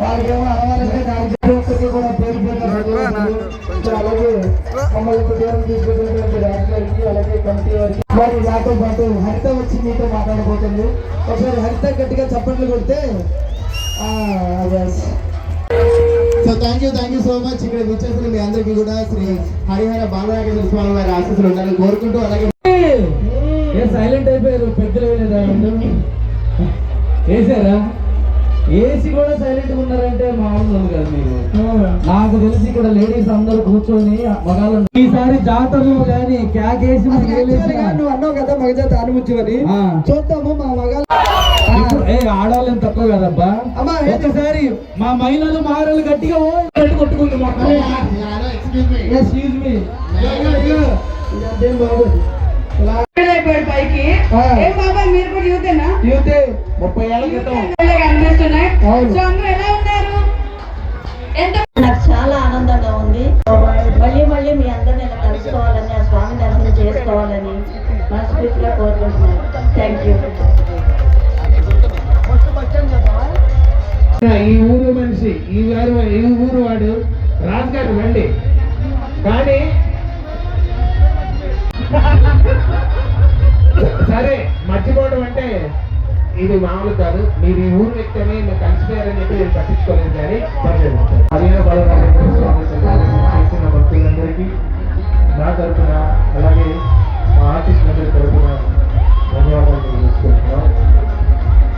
వాళ్ళకేమో అనవాలంటే దానికి ఒక్కరికి కూడా పేరు పేరున ధన్యవాదాలు. సో అలాగే మమ్మల్ని ఇంత దూరం తీసుకెళ్ళినటువంటి రాజు గారికి అలాగే కమిటీ వారికి మరి నాతో పాటు హరిత వచ్చి మీతో మాట్లాడబోతుంది ఒకసారి హరిత గట్టిగా చప్పట్లు కొడితే. So thank you thank you so much ఇక్కడ విచ్చేసిన మీ అందరికీ కూడా శ్రీ హరిహర బాలరాజేంద్ర స్వామి వారి ఆశీస్సులు ఉండాలని కోరుకుంటూ అలాగే ఏ సైలెంట్ అయిపోయారు పెద్దలు వేసారా ఏసీ కూడా సైలెంట్గా ఉన్నారంటే మామూలు కాదు మీరు. నాకు తెలిసి ఇక్కడ లేడీస్ అందరూ కూర్చొని మగాళ్ళు ఈసారి జాతరలో గాని క్యాకేసి నువ్వు అన్నావు కదా మగజాత ఆనుముచ్చువని చూద్దాము మా మగాళ్ళు. ఏ ఆడవాళ్ళని తక్కువ కదబ్బా? అమ్మా ఒకసారి మా మహిళలు మహారాలు గట్టిగా ఓ ఎక్స్క్యూజ్ మీ అయిపోయాడు పైకి. ఏం బాబాయ్ మీరు కూడా యూతేనా యూతే ముప్పై ఏళ్ళ క్రితం. కనిపిస్తున్నాయి. సో అందరూ ఎలా ఉన్నారు? ఎంత నాకు చాలా ఆనందంగా ఉంది. మళ్ళీ మళ్ళీ మీ అందరిని ఇలా కలుసుకోవాలని ఆ స్వామి దర్శనం చేసుకోవాలని మనస్ఫూర్తిగా కోరుకుంటున్నాను. థ్యాంక్ యూ ఈ ఊరు మనిషి ఈ వారు ఈ ఊరు వాడు రాజుగారు రండి కానీ సరే మర్చిపోవడం అంటే ఇది మామూలు కాదు. మీరు ఈ ఊరు వ్యక్తమే మీరు కలిసిపోయారని చెప్పి నేను పట్టించుకోలేదు కానీ పర్లేదు. అదే బలరాజేంద్ర స్వామి చేసిన భక్తులందరికీ నా తరఫున అలాగే మా ఆర్టిస్ట్ అందరి తరఫున ధన్యవాదాలు తెలియజేసుకుంటున్నాం.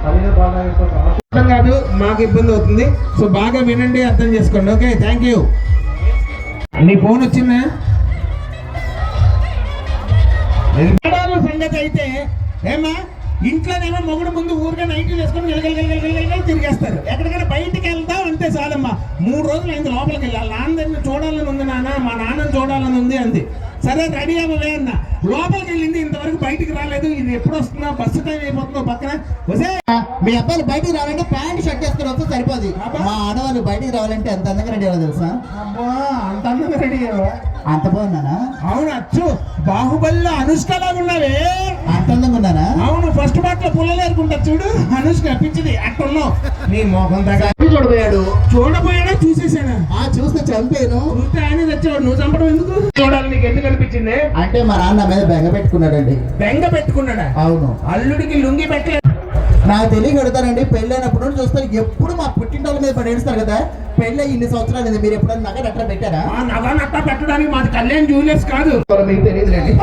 అదే బాగా అర్థం కాదు మాకు ఇబ్బంది అవుతుంది. సో బాగా వినండి అర్థం చేసుకోండి. ఓకే థ్యాంక్ యూ నీ ఫోన్ వచ్చిందా? సంగతి అయితే ఏమా ఇంట్లోనేమో మొగుడు ముందు ఊరిగా నైట్ వేసుకొని గెలగలగలగలగల తిరిగేస్తారు. ఎక్కడికైనా బయటికి వెళ్తాం అంతే చాలమ్మా. మూడు రోజులు అయింది లోపలికి వెళ్ళాలి. నాన్నని చూడాలని ఉంది నాన్న మా నాన్నని చూడాలని ఉంది అంది. సరే రెడీ అవ్వలే అన్న. లోపలికి వెళ్ళింది ఇంతవరకు బయటికి రాలేదు. ఇది ఎప్పుడు వస్తుందో బస్సు టైం అయిపోతుందో పక్కన. వసే మీ అబ్బాయిలు బయటికి రావాలంటే ప్యాంట్ షర్ట్ వేసుకొని వస్తే సరిపోదు. మా ఆడవాళ్ళు బయటికి రావాలంటే ఎంత అందంగా రెడీ అవ్వాలి తెలుసా? అంత అందంగా రెడీ అంత బాగున్నానా? అవును అచ్చు. బాహుబలిలో అనుష్కలాగా ఉన్నావే. అంత అందంగా ఉన్నానా? అవును ఫస్ట్ పార్ట్లో పుల్లలు చూడు. అనుష్క పిచ్చిది అట్టున్నావు నీ మోహం దగ్గర. చూడబోయాడు. చూడబోయాడా? చూసేసానా? ఆ చూస్తే చంపాను. చూస్తే ఆయన తెచ్చేవాడు నువ్వు చంపడం ఎందుకు? చూడాలి నీకు ఎందుకు అనిపించింది? అంటే మా నాన్న మీద బెంగ పెట్టుకున్నాడండి. బెంగ పెట్టుకున్నాడా? అవును. అల్లుడికి లుంగి పెట్టలేదు. నాకు తెలియ కడతానండి పెళ్ళైనప్పుడు చూస్తాను ఎప్పుడు మా పుట్టింటోళ్ళ మీద పడి ఏడుస్తారు కదా పెళ్ళి ఇన్ని సంవత్సరాలు అయింది. మీరు ఎప్పుడైనా నగ అట్లా పెట్టారా? నగ నట్ట పెట్టడానికి మాది కళ్యాణ్ జ్యువెలర్స్ కాదు. మీకు తెలియదులేండి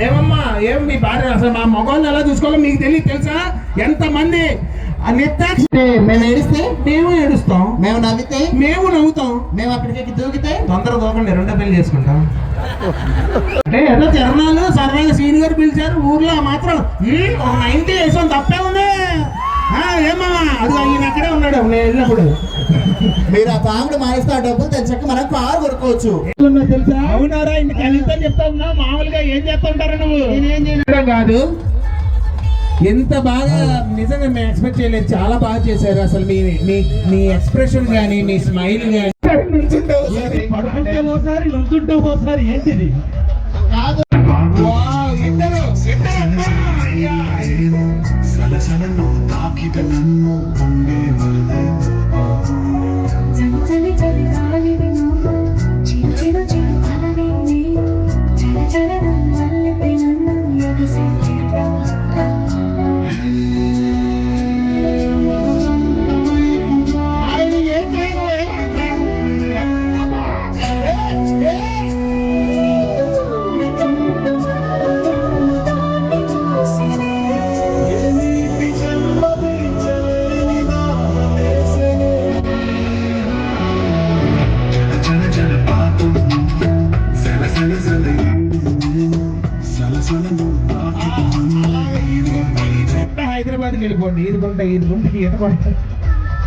ఏమమ్మా ఏం మీ భార్య? అసలు మా మగవాళ్ళని ఎలా చూసుకోవాలో మీకు తెలియదు తెలుసా? ఎంతమంది నిర్దాక్షి మేము ఏడిస్తే? మేము ఏడుస్తాం. మేము నవ్వితే? మేము నవ్వుతాం. మేము అక్కడికి దూకితే? తొందర పోకండి రెండో పెళ్ళి చేసుకుంటాం. అంటే ఏదో తిరణాలు సరదాగా సీనియర్ గారు పిలిచారు ఊర్లో మాత్రం "ఉమ్, ఒక నైన్టీ వేసాం తప్పే ఉంది. అది అక్కడే ఉన్నాడు. నేను వెళ్ళినప్పుడు. మీరు ఆ తాగుడు మానేస్తే ఆ డబ్బులు తెచ్చాక మనం కారు కొనుక్కోవచ్చు. తెలుసా? అవునారా చెప్తా ఉన్నా. మామూలుగా ఏం చేస్తా ఉంటారు నువ్వు? నేనేం చేయడం కాదు. ఎంత బాగా నిజంగా మేము ఎక్స్పెక్ట్ చేయలేదు. చాలా బాగా చేశారు అసలు మీ మీ మీ ఎక్స్ప్రెషన్ కానీ మీ స్మైల్ కానీ పడుకుంటే ఒకసారి నుంచుంటే ఒకసారి ఏంటిది? ఇద్దరు. ఇద్దరు అమ్మా! అయ్యా! హైదరాబాద్కి వెళ్ళిపోండి. ఈదుకుంటా ఈదుకుంటా ఈదుకుంటా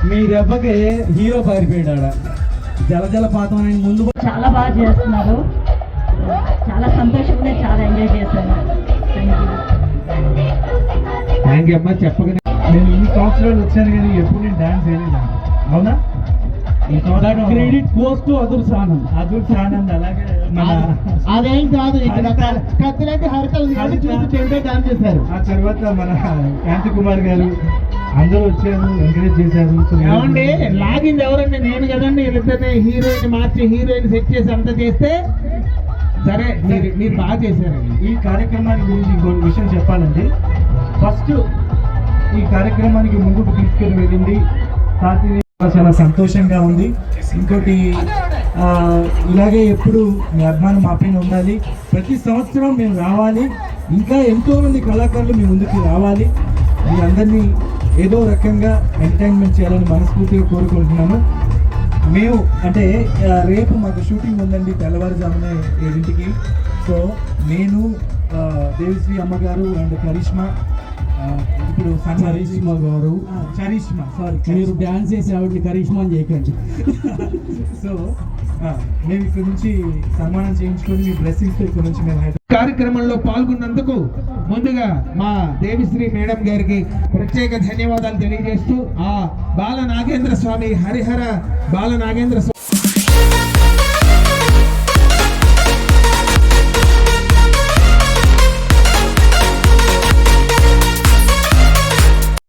మీ దెబ్బకి హీరో పారిపోయాడు ఆడ జల జల పాతం అని ముందు చాలా బాగా చేస్తున్నారు. చాలా సంతోషంగా చాలా ఎంజాయ్ చేశాను. థ్యాంక్ యూ అమ్మా చెప్పగానే. నేను ఇన్ని సంవత్సరాలు వచ్చాను కానీ ఎప్పుడు నేను డాన్స్ వేయలేదు. అవునా? Credit goes to Adurs Anand Adurs Anand అలాగే మన అదేం కాదు ఇక్కడ కత్తిలాంటి హరితలు చూసి చెంటే డాన్స్ చేశారు. ఆ తర్వాత మన కాంతి కుమార్ గారు అందరూ వచ్చారు ఎంకరేజ్ చేశారు. ఏమండి లాగింది ఎవరండి? నేను కదండి వీళ్ళిద్దరిని హీరోయిన్ మార్చి హీరోయిన్ సెట్ చేసి అంతా చేస్తే? సరే మీరు మీరు బాగా చేశారండి. ఈ కార్యక్రమానికి గురించి ఇంకొక విషయం చెప్పాలండి. ఫస్ట్ ఈ కార్యక్రమానికి ముందుకు తీసుకెళ్ళి వెళ్ళింది చాలా సంతోషంగా ఉంది. ఇంకోటి ఇలాగే ఎప్పుడు మీ అభిమానం మా పైన ఉండాలి. ప్రతి సంవత్సరం మేము రావాలి. ఇంకా ఎంతోమంది కళాకారులు మీ ముందుకి రావాలి. మీ అందరినీ ఏదో రకంగా ఎంటర్టైన్మెంట్ చేయాలని మనస్ఫూర్తిగా కోరుకుంటున్నాము. మేము అంటే రేపు మాకు షూటింగ్ ఉందండి తెల్లవారుజామున ఏడింటికి. సో నేను దేవిశ్రీ అమ్మగారు అండ్ కరిష్మా ఇప్పుడు కరిష్మా గారు. చరిష్మా సారీ మీరు డాన్స్ చేసి ఆవిడని కరిష్మా అని చేయకండి సో మేము ఇక్కడ నుంచి సన్మానం చేయించుకొని మీ బ్లెస్సింగ్స్ ఇక్కడ నుంచి మేము కార్యక్రమంలో పాల్గొన్నందుకు ముందుగా మా దేవిశ్రీ మేడం గారికి ప్రత్యేక ధన్యవాదాలు తెలియజేస్తూ ఆ బాల నాగేంద్ర స్వామి హరిహర బాల నాగేంద్ర స్వామి